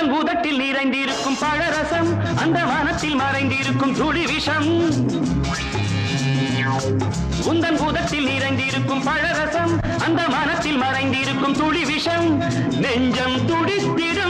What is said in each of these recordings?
உந்தன் உதட்டில் நிறைந்திருக்கும் பழரசம் அந்த வானத்தில் மறைந்திருக்கும் துளி விஷம். உந்தன் பூதத்தில் நிறைந்திருக்கும் பழரசம் அந்த மனத்தில் மறைந்திருக்கும் துளி விஷம். நெஞ்சம் துடித்திடும்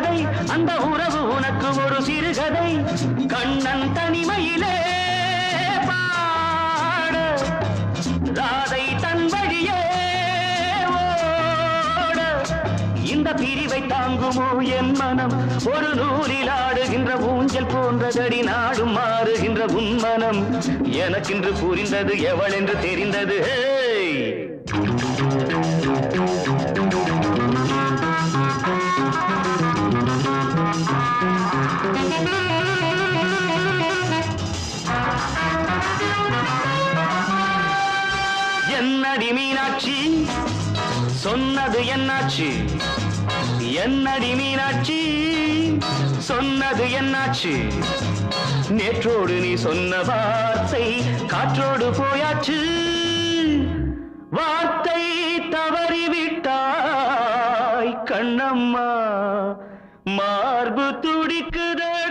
கதை. அந்த உறவு உனக்கு ஒரு சிறுகதை. கண்ணன் தனிமையிலே பாட. ராதை தன் வழியே ஓட. இந்த பிரிவை தாங்குமோ என் மனம்? ஒரு நூலில் ஆடுகின்ற ஊஞ்சல் போன்றதடி நாடும் மாறுகின்ற உன் மனம். எனக்கென்று புரிந்தது எவள் என்று தெரிந்தது? ஹேய்! என்னடி மீனாட்சி? சொன்னது என்னாச்சு? என்னடி மீனாட்சி? சொன்னது என்னாச்சு? நேற்றோடு நீ சொன்ன வார்த்தை காற்றோடு போயாச்சு. வார்த்தை தவறிவிட்டாய் கண்ணம்மா. மார்பு துடிக்குதே.